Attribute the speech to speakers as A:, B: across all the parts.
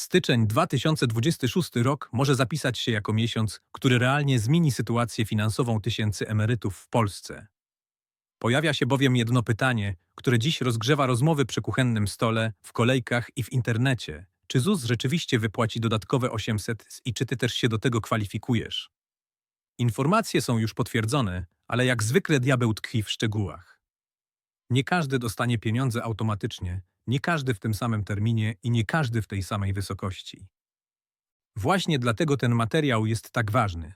A: Styczeń 2026 rok może zapisać się jako miesiąc, który realnie zmieni sytuację finansową tysięcy emerytów w Polsce. Pojawia się bowiem jedno pytanie, które dziś rozgrzewa rozmowy przy kuchennym stole, w kolejkach i w internecie. Czy ZUS rzeczywiście wypłaci dodatkowe 800 i czy ty też się do tego kwalifikujesz? Informacje są już potwierdzone, ale jak zwykle diabeł tkwi w szczegółach. Nie każdy dostanie pieniądze automatycznie, nie każdy w tym samym terminie i nie każdy w tej samej wysokości. Właśnie dlatego ten materiał jest tak ważny.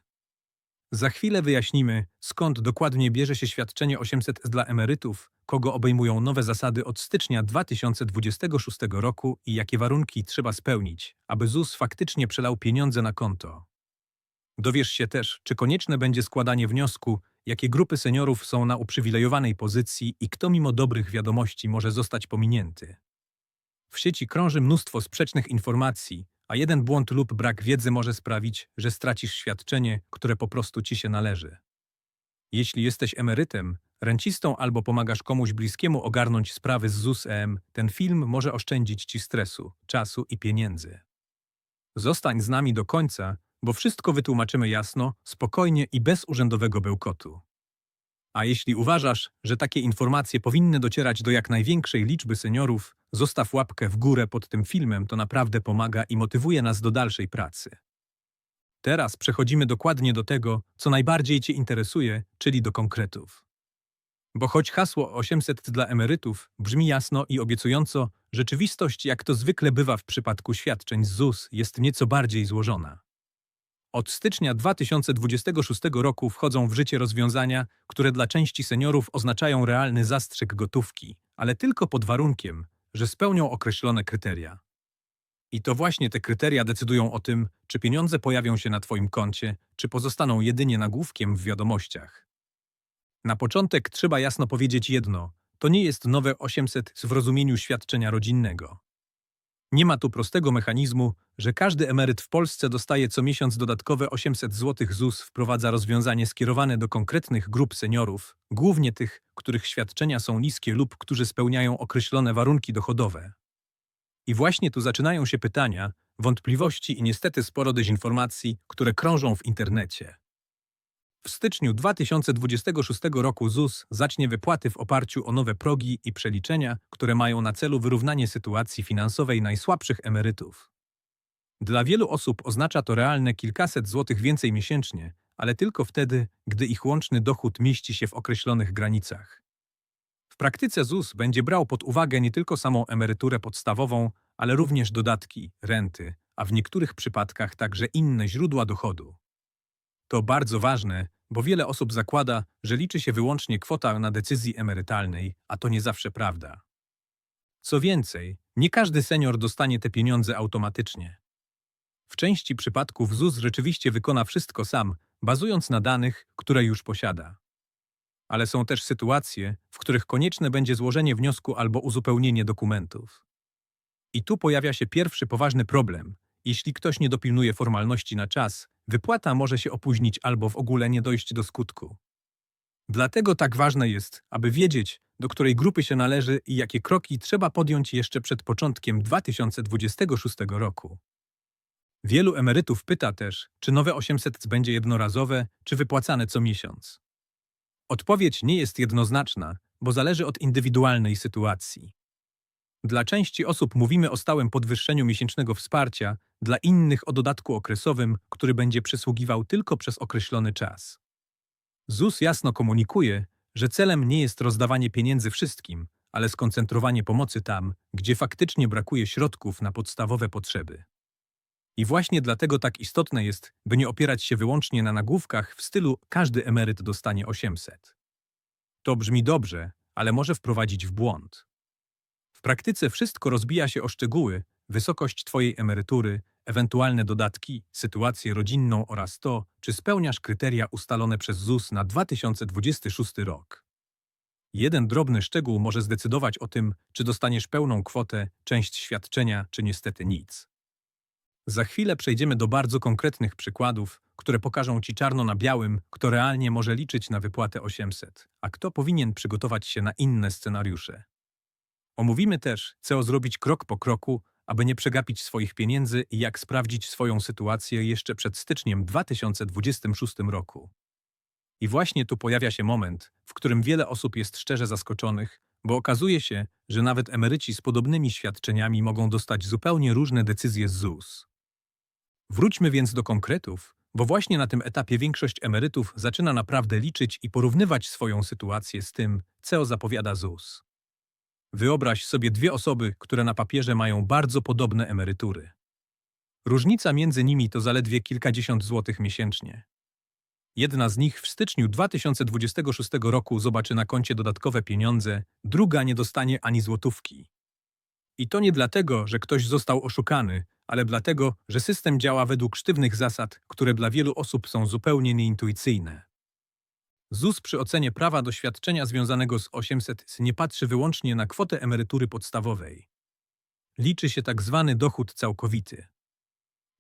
A: Za chwilę wyjaśnimy, skąd dokładnie bierze się świadczenie 800 dla emerytów, kogo obejmują nowe zasady od stycznia 2026 roku i jakie warunki trzeba spełnić, aby ZUS faktycznie przelał pieniądze na konto. Dowiesz się też, czy konieczne będzie składanie wniosku, jakie grupy seniorów są na uprzywilejowanej pozycji i kto mimo dobrych wiadomości może zostać pominięty. W sieci krąży mnóstwo sprzecznych informacji, a jeden błąd lub brak wiedzy może sprawić, że stracisz świadczenie, które po prostu ci się należy. Jeśli jesteś emerytem, rencistą albo pomagasz komuś bliskiemu ogarnąć sprawy z ZUS-EM, ten film może oszczędzić ci stresu, czasu i pieniędzy. Zostań z nami do końca, bo wszystko wytłumaczymy jasno, spokojnie i bez urzędowego bełkotu. A jeśli uważasz, że takie informacje powinny docierać do jak największej liczby seniorów, zostaw łapkę w górę pod tym filmem, to naprawdę pomaga i motywuje nas do dalszej pracy. Teraz przechodzimy dokładnie do tego, co najbardziej Cię interesuje, czyli do konkretów. Bo choć hasło 800 dla emerytów brzmi jasno i obiecująco, rzeczywistość, jak to zwykle bywa w przypadku świadczeń z ZUS, jest nieco bardziej złożona. Od stycznia 2026 roku wchodzą w życie rozwiązania, które dla części seniorów oznaczają realny zastrzyk gotówki, ale tylko pod warunkiem, że spełnią określone kryteria. I to właśnie te kryteria decydują o tym, czy pieniądze pojawią się na Twoim koncie, czy pozostaną jedynie nagłówkiem w wiadomościach. Na początek trzeba jasno powiedzieć jedno: to nie jest nowe 800 w rozumieniu świadczenia rodzinnego. Nie ma tu prostego mechanizmu, że każdy emeryt w Polsce dostaje co miesiąc dodatkowe 800 zł ZUS wprowadza rozwiązanie skierowane do konkretnych grup seniorów, głównie tych, których świadczenia są niskie lub którzy spełniają określone warunki dochodowe. I właśnie tu zaczynają się pytania, wątpliwości i niestety sporo dezinformacji, które krążą w internecie. W styczniu 2026 roku ZUS zacznie wypłaty w oparciu o nowe progi i przeliczenia, które mają na celu wyrównanie sytuacji finansowej najsłabszych emerytów. Dla wielu osób oznacza to realne kilkaset złotych więcej miesięcznie, ale tylko wtedy, gdy ich łączny dochód mieści się w określonych granicach. W praktyce ZUS będzie brał pod uwagę nie tylko samą emeryturę podstawową, ale również dodatki, renty, a w niektórych przypadkach także inne źródła dochodu. To bardzo ważne, bo wiele osób zakłada, że liczy się wyłącznie kwota na decyzji emerytalnej, a to nie zawsze prawda. Co więcej, nie każdy senior dostanie te pieniądze automatycznie. W części przypadków ZUS rzeczywiście wykona wszystko sam, bazując na danych, które już posiada. Ale są też sytuacje, w których konieczne będzie złożenie wniosku albo uzupełnienie dokumentów. I tu pojawia się pierwszy poważny problem. Jeśli ktoś nie dopilnuje formalności na czas, wypłata może się opóźnić albo w ogóle nie dojść do skutku. Dlatego tak ważne jest, aby wiedzieć, do której grupy się należy i jakie kroki trzeba podjąć jeszcze przed początkiem 2026 roku. Wielu emerytów pyta też, czy nowe 800 będzie jednorazowe, czy wypłacane co miesiąc. Odpowiedź nie jest jednoznaczna, bo zależy od indywidualnej sytuacji. Dla części osób mówimy o stałym podwyższeniu miesięcznego wsparcia, dla innych o dodatku okresowym, który będzie przysługiwał tylko przez określony czas. ZUS jasno komunikuje, że celem nie jest rozdawanie pieniędzy wszystkim, ale skoncentrowanie pomocy tam, gdzie faktycznie brakuje środków na podstawowe potrzeby. I właśnie dlatego tak istotne jest, by nie opierać się wyłącznie na nagłówkach w stylu każdy emeryt dostanie 800. To brzmi dobrze, ale może wprowadzić w błąd. Praktyce wszystko rozbija się o szczegóły, wysokość Twojej emerytury, ewentualne dodatki, sytuację rodzinną oraz to, czy spełniasz kryteria ustalone przez ZUS na 2026 rok. Jeden drobny szczegół może zdecydować o tym, czy dostaniesz pełną kwotę, część świadczenia, czy niestety nic. Za chwilę przejdziemy do bardzo konkretnych przykładów, które pokażą Ci czarno na białym, kto realnie może liczyć na wypłatę 800, a kto powinien przygotować się na inne scenariusze. Omówimy też, co zrobić krok po kroku, aby nie przegapić swoich pieniędzy i jak sprawdzić swoją sytuację jeszcze przed styczniem 2026 roku. I właśnie tu pojawia się moment, w którym wiele osób jest szczerze zaskoczonych, bo okazuje się, że nawet emeryci z podobnymi świadczeniami mogą dostać zupełnie różne decyzje z ZUS. Wróćmy więc do konkretów, bo właśnie na tym etapie większość emerytów zaczyna naprawdę liczyć i porównywać swoją sytuację z tym, co zapowiada ZUS. Wyobraź sobie dwie osoby, które na papierze mają bardzo podobne emerytury. Różnica między nimi to zaledwie kilkadziesiąt złotych miesięcznie. Jedna z nich w styczniu 2026 roku zobaczy na koncie dodatkowe pieniądze, druga nie dostanie ani złotówki. I to nie dlatego, że ktoś został oszukany, ale dlatego, że system działa według sztywnych zasad, które dla wielu osób są zupełnie nieintuicyjne. ZUS przy ocenie prawa do świadczenia związanego z 800 nie patrzy wyłącznie na kwotę emerytury podstawowej. Liczy się tak zwany dochód całkowity.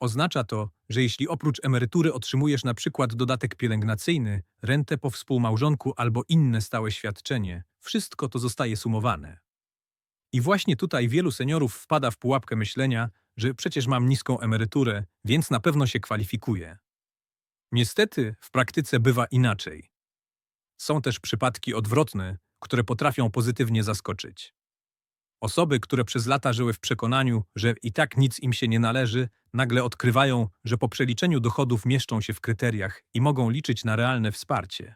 A: Oznacza to, że jeśli oprócz emerytury otrzymujesz na przykład dodatek pielęgnacyjny, rentę po współmałżonku albo inne stałe świadczenie, wszystko to zostaje sumowane. I właśnie tutaj wielu seniorów wpada w pułapkę myślenia, że przecież mam niską emeryturę, więc na pewno się kwalifikuje. Niestety, w praktyce bywa inaczej. Są też przypadki odwrotne, które potrafią pozytywnie zaskoczyć. Osoby, które przez lata żyły w przekonaniu, że i tak nic im się nie należy, nagle odkrywają, że po przeliczeniu dochodów mieszczą się w kryteriach i mogą liczyć na realne wsparcie.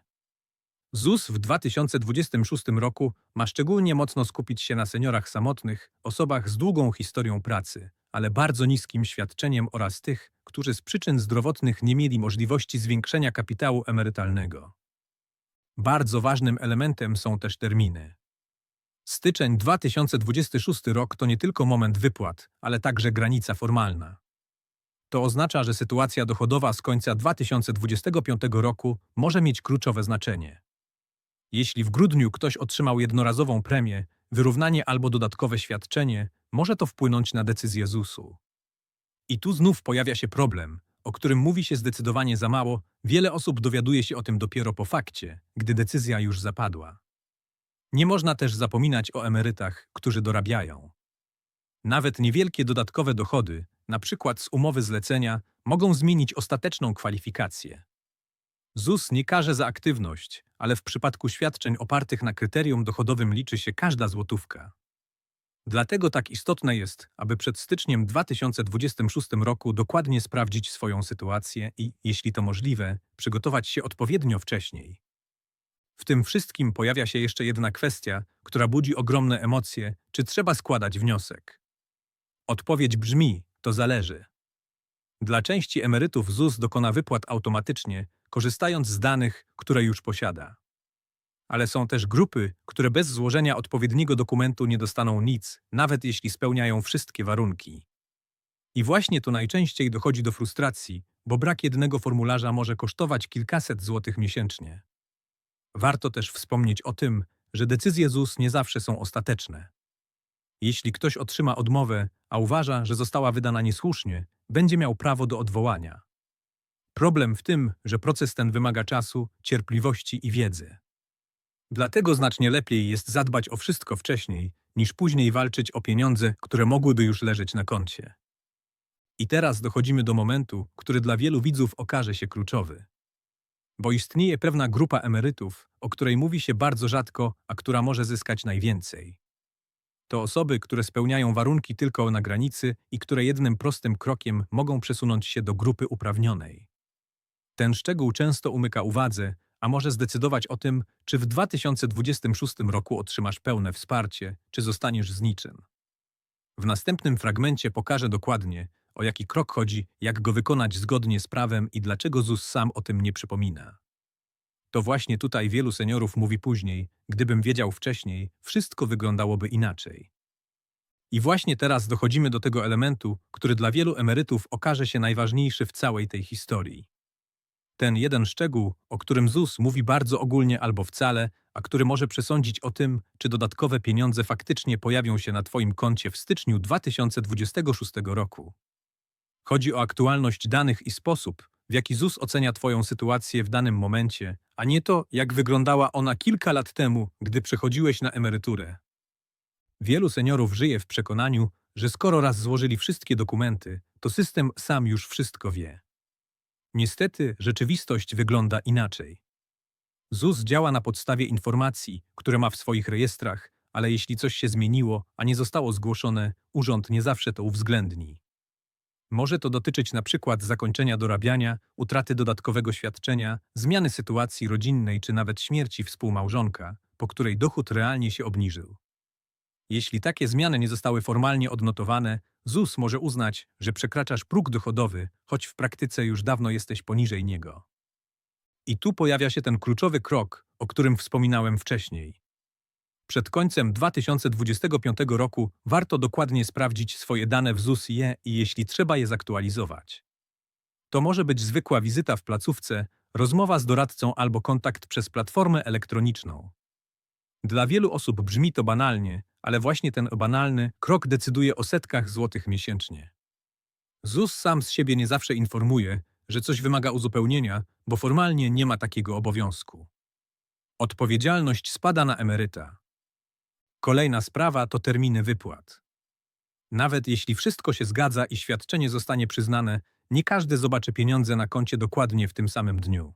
A: ZUS w 2026 roku ma szczególnie mocno skupić się na seniorach samotnych, osobach z długą historią pracy, ale bardzo niskim świadczeniem oraz tych, którzy z przyczyn zdrowotnych nie mieli możliwości zwiększenia kapitału emerytalnego. Bardzo ważnym elementem są też terminy. Styczeń 2026 rok to nie tylko moment wypłat, ale także granica formalna. To oznacza, że sytuacja dochodowa z końca 2025 roku może mieć kluczowe znaczenie. Jeśli w grudniu ktoś otrzymał jednorazową premię, wyrównanie albo dodatkowe świadczenie, może to wpłynąć na decyzję ZUS-u. I tu znów pojawia się problem, o którym mówi się zdecydowanie za mało, wiele osób dowiaduje się o tym dopiero po fakcie, gdy decyzja już zapadła. Nie można też zapominać o emerytach, którzy dorabiają. Nawet niewielkie dodatkowe dochody, na przykład z umowy zlecenia, mogą zmienić ostateczną kwalifikację. ZUS nie karze za aktywność, ale w przypadku świadczeń opartych na kryterium dochodowym liczy się każda złotówka. Dlatego tak istotne jest, aby przed styczniem 2026 roku dokładnie sprawdzić swoją sytuację i, jeśli to możliwe, przygotować się odpowiednio wcześniej. W tym wszystkim pojawia się jeszcze jedna kwestia, która budzi ogromne emocje, czy trzeba składać wniosek. Odpowiedź brzmi, to zależy. Dla części emerytów ZUS dokona wypłat automatycznie, korzystając z danych, które już posiada. Ale są też grupy, które bez złożenia odpowiedniego dokumentu nie dostaną nic, nawet jeśli spełniają wszystkie warunki. I właśnie tu najczęściej dochodzi do frustracji, bo brak jednego formularza może kosztować kilkaset złotych miesięcznie. Warto też wspomnieć o tym, że decyzje ZUS nie zawsze są ostateczne. Jeśli ktoś otrzyma odmowę, a uważa, że została wydana niesłusznie, będzie miał prawo do odwołania. Problem w tym, że proces ten wymaga czasu, cierpliwości i wiedzy. Dlatego znacznie lepiej jest zadbać o wszystko wcześniej, niż później walczyć o pieniądze, które mogłyby już leżeć na koncie. I teraz dochodzimy do momentu, który dla wielu widzów okaże się kluczowy. Bo istnieje pewna grupa emerytów, o której mówi się bardzo rzadko, a która może zyskać najwięcej. To osoby, które spełniają warunki tylko na granicy i które jednym prostym krokiem mogą przesunąć się do grupy uprawnionej. Ten szczegół często umyka uwadze, a może zdecydować o tym, czy w 2026 roku otrzymasz pełne wsparcie, czy zostaniesz z niczym. W następnym fragmencie pokażę dokładnie, o jaki krok chodzi, jak go wykonać zgodnie z prawem i dlaczego ZUS sam o tym nie przypomina. To właśnie tutaj wielu seniorów mówi później, gdybym wiedział wcześniej, wszystko wyglądałoby inaczej. I właśnie teraz dochodzimy do tego elementu, który dla wielu emerytów okaże się najważniejszy w całej tej historii. Ten jeden szczegół, o którym ZUS mówi bardzo ogólnie albo wcale, a który może przesądzić o tym, czy dodatkowe pieniądze faktycznie pojawią się na Twoim koncie w styczniu 2026 roku. Chodzi o aktualność danych i sposób, w jaki ZUS ocenia Twoją sytuację w danym momencie, a nie to, jak wyglądała ona kilka lat temu, gdy przechodziłeś na emeryturę. Wielu seniorów żyje w przekonaniu, że skoro raz złożyli wszystkie dokumenty, to system sam już wszystko wie. Niestety, rzeczywistość wygląda inaczej. ZUS działa na podstawie informacji, które ma w swoich rejestrach, ale jeśli coś się zmieniło, a nie zostało zgłoszone, urząd nie zawsze to uwzględni. Może to dotyczyć na przykład zakończenia dorabiania, utraty dodatkowego świadczenia, zmiany sytuacji rodzinnej czy nawet śmierci współmałżonka, po której dochód realnie się obniżył. Jeśli takie zmiany nie zostały formalnie odnotowane, ZUS może uznać, że przekraczasz próg dochodowy, choć w praktyce już dawno jesteś poniżej niego. I tu pojawia się ten kluczowy krok, o którym wspominałem wcześniej. Przed końcem 2025 roku warto dokładnie sprawdzić swoje dane w ZUS-ie i jeśli trzeba je zaktualizować. To może być zwykła wizyta w placówce, rozmowa z doradcą albo kontakt przez platformę elektroniczną. Dla wielu osób brzmi to banalnie, ale właśnie ten banalny krok decyduje o setkach złotych miesięcznie. ZUS sam z siebie nie zawsze informuje, że coś wymaga uzupełnienia, bo formalnie nie ma takiego obowiązku. Odpowiedzialność spada na emeryta. Kolejna sprawa to terminy wypłat. Nawet jeśli wszystko się zgadza i świadczenie zostanie przyznane, nie każdy zobaczy pieniądze na koncie dokładnie w tym samym dniu.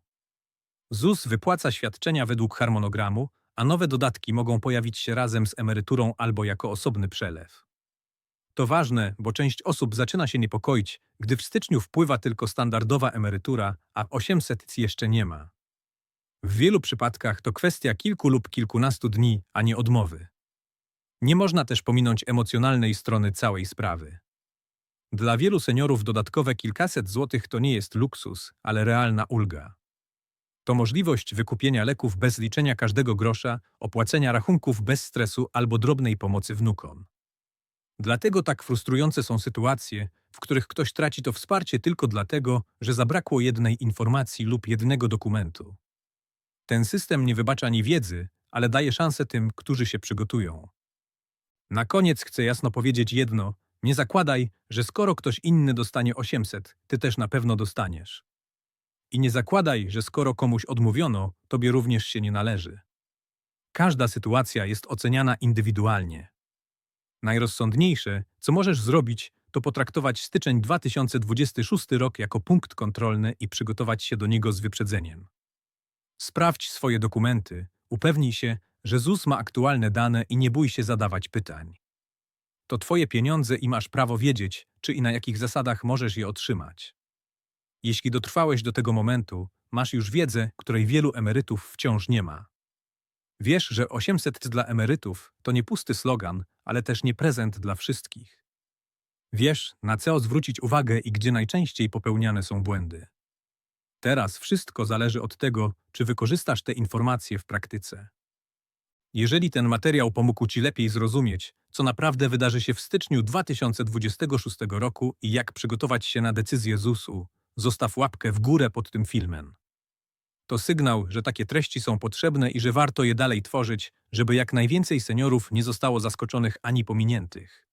A: ZUS wypłaca świadczenia według harmonogramu, a nowe dodatki mogą pojawić się razem z emeryturą albo jako osobny przelew. To ważne, bo część osób zaczyna się niepokoić, gdy w styczniu wpływa tylko standardowa emerytura, a 800 jeszcze nie ma. W wielu przypadkach to kwestia kilku lub kilkunastu dni, a nie odmowy. Nie można też pominąć emocjonalnej strony całej sprawy. Dla wielu seniorów dodatkowe kilkaset złotych to nie jest luksus, ale realna ulga. To możliwość wykupienia leków bez liczenia każdego grosza, opłacenia rachunków bez stresu albo drobnej pomocy wnukom. Dlatego tak frustrujące są sytuacje, w których ktoś traci to wsparcie tylko dlatego, że zabrakło jednej informacji lub jednego dokumentu. Ten system nie wybacza ani wiedzy, ale daje szansę tym, którzy się przygotują. Na koniec chcę jasno powiedzieć jedno: nie zakładaj, że skoro ktoś inny dostanie 800, ty też na pewno dostaniesz. I nie zakładaj, że skoro komuś odmówiono, tobie również się nie należy. Każda sytuacja jest oceniana indywidualnie. Najrozsądniejsze, co możesz zrobić, to potraktować styczeń 2026 rok jako punkt kontrolny i przygotować się do niego z wyprzedzeniem. Sprawdź swoje dokumenty, upewnij się, że ZUS ma aktualne dane i nie bój się zadawać pytań. To Twoje pieniądze i masz prawo wiedzieć, czy i na jakich zasadach możesz je otrzymać. Jeśli dotrwałeś do tego momentu, masz już wiedzę, której wielu emerytów wciąż nie ma. Wiesz, że 800 dla emerytów to nie pusty slogan, ale też nie prezent dla wszystkich. Wiesz, na co zwrócić uwagę i gdzie najczęściej popełniane są błędy. Teraz wszystko zależy od tego, czy wykorzystasz te informacje w praktyce. Jeżeli ten materiał pomógł Ci lepiej zrozumieć, co naprawdę wydarzy się w styczniu 2026 roku i jak przygotować się na decyzję ZUS-u, zostaw łapkę w górę pod tym filmem. To sygnał, że takie treści są potrzebne i że warto je dalej tworzyć, żeby jak najwięcej seniorów nie zostało zaskoczonych ani pominiętych.